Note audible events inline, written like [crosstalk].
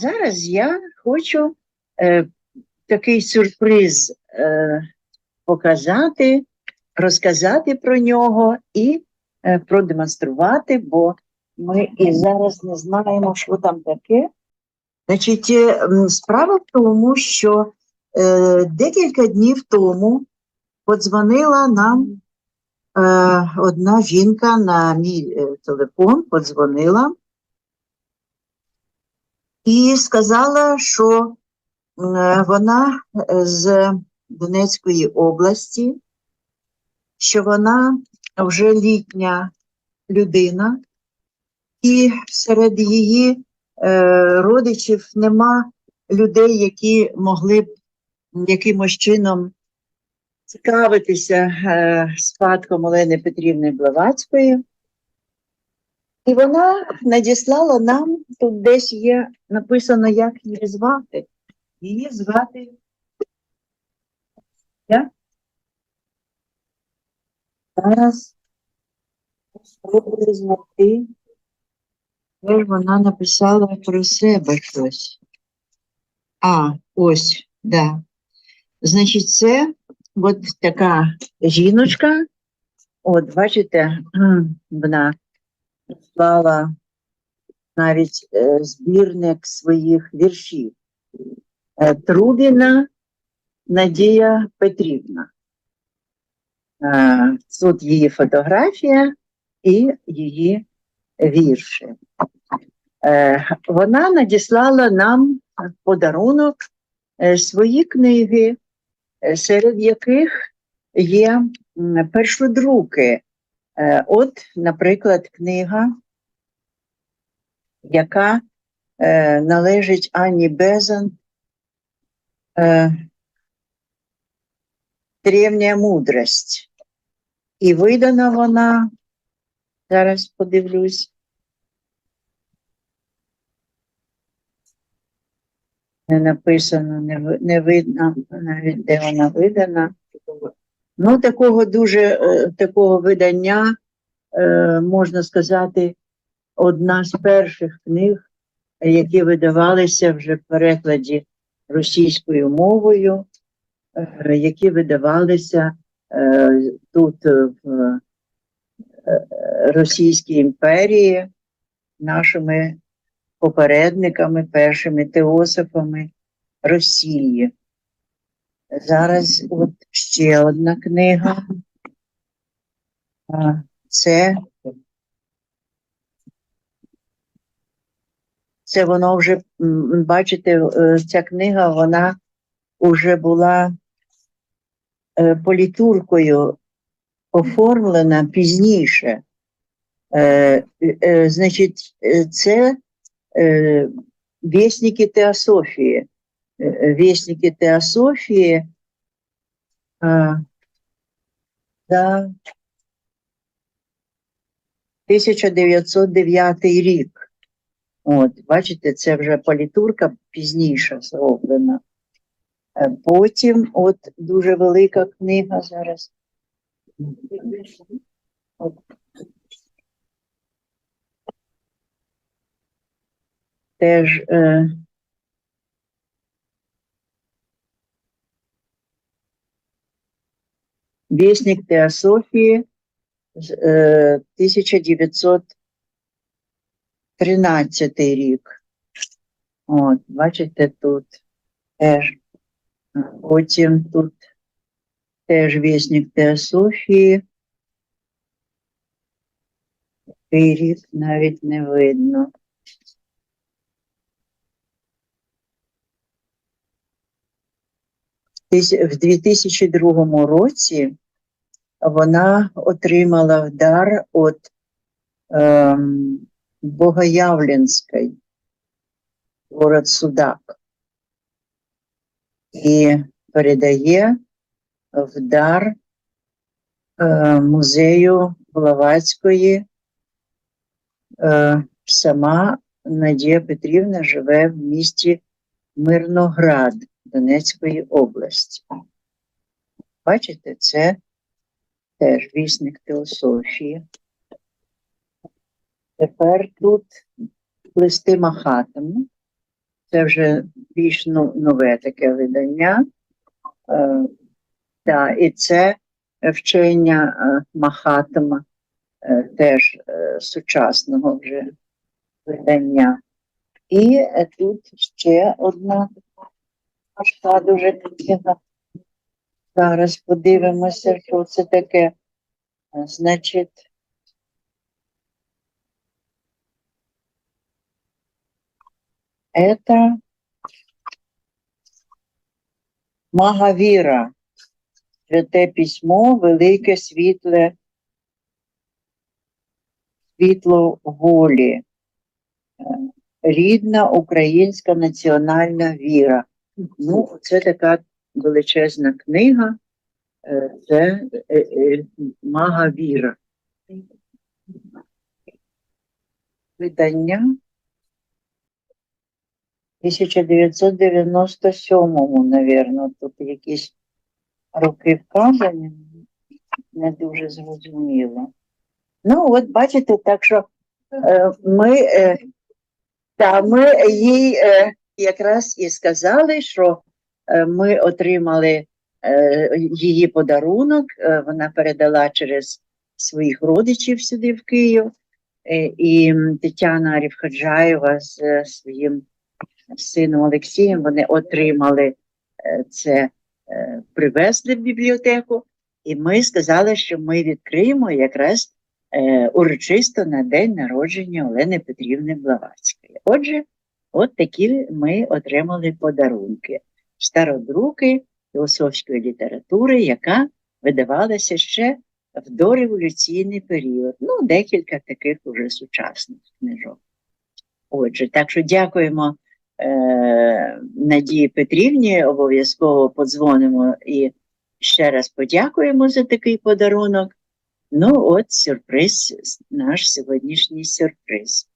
Зараз я хочу е, такий сюрприз е, показати, розказати про нього і е, продемонструвати, бо ми і зараз не знаємо, що там таке. Значить, е, справа в тому, що е, декілька днів тому подзвонила нам е, одна жінка на мій е, телефон, подзвонила і сказала, що е, вона е, з Донецької області, що вона вже літня людина, і серед її е, родичів нема людей, які могли б якимось чином цікавитися спадком Олени Петрівни Блаватської. І вона надіслала нам, тут десь є написано, як її звати. Її звати. Я? Зараз спробую знайти. Де вона написала про себе щось. А, ось, да. Значить, це от така жіночка. От, бачите, [clears throat] вона склала навіть е, збірник своїх віршів. Е, Трубіна Надія Петрівна. Е, Тут її фотографія і її вірші. Вона надіслала нам подарунок свої книги, серед яких є першодруки. От, наприклад, книга, яка е, належить Анні Безан е, Древня мудрость. І видана вона, зараз подивлюсь. Не написано, не, не видно навіть, де вона видана. Ну, такого дуже е, такого видання, е, можна сказати, одна з перших книг, які видавалися вже в перекладі російською мовою, е, які видавалися е, тут в е, Російській імперії нашими попередниками, першими теософами Росії. Зараз от ще одна книга. Це, це воно вже, бачите, е, ця книга, вона вже була е, політуркою оформлена пізніше. Е, Значить, це вісники Теософії. Вісники Теософії а, за 1909 рік. От, бачите, це вже політурка пізніше зроблена. Е, Потім, от дуже велика книга зараз. От. Теж е, Вестник Теософії з, е, 1913 рік. От, бачите, тут теж. Потім тут теж Вестник Теософії. Який рік навіть не видно. В 2002 році вона отримала в дар від Богоявленської, город Судак, і передає в дар е, музею Блаватської. Е, сама Надія Петрівна живе в місті Мирноград Донецької області. Бачите, це теж вісник теософії. Тепер тут листи Махатами. Це вже більш ну, нове таке видання. Е, та, і це вчення е, Махатма, е, теж е, сучасного вже видання. І е, тут ще одна важка дуже книга. Зараз подивимося, що це таке. Значить, это Магавіра. Святе письмо, велике світле, світло волі. Е, Рідна українська національна віра. Ну, це така величезна книга. Це е, е, Магавіра. Видання 1997-му, навірно, тут якісь роки вказані, не дуже зрозуміло. Ну, от бачите, так що е, ми, е, та, ми їй е, якраз і сказали, що е, ми отримали е, її подарунок, е, вона передала через своїх родичів сюди в Київ. Е, І Тетяна Рівхаджаєва з е, своїм сином Олексієм вони отримали е, це, е, привезли в бібліотеку, і ми сказали, що ми відкриємо якраз е, урочисто на день народження Олени Петрівни Блаватської. Отже, от такі ми отримали подарунки. Стародруки філософської літератури, яка видавалася ще в дореволюційний період. Ну, декілька таких уже сучасних книжок. Отже, так що дякуємо Е, Надії Петрівні. Обов'язково подзвонимо і ще раз подякуємо за такий подарунок. Ну, от сюрприз, наш сьогоднішній сюрприз.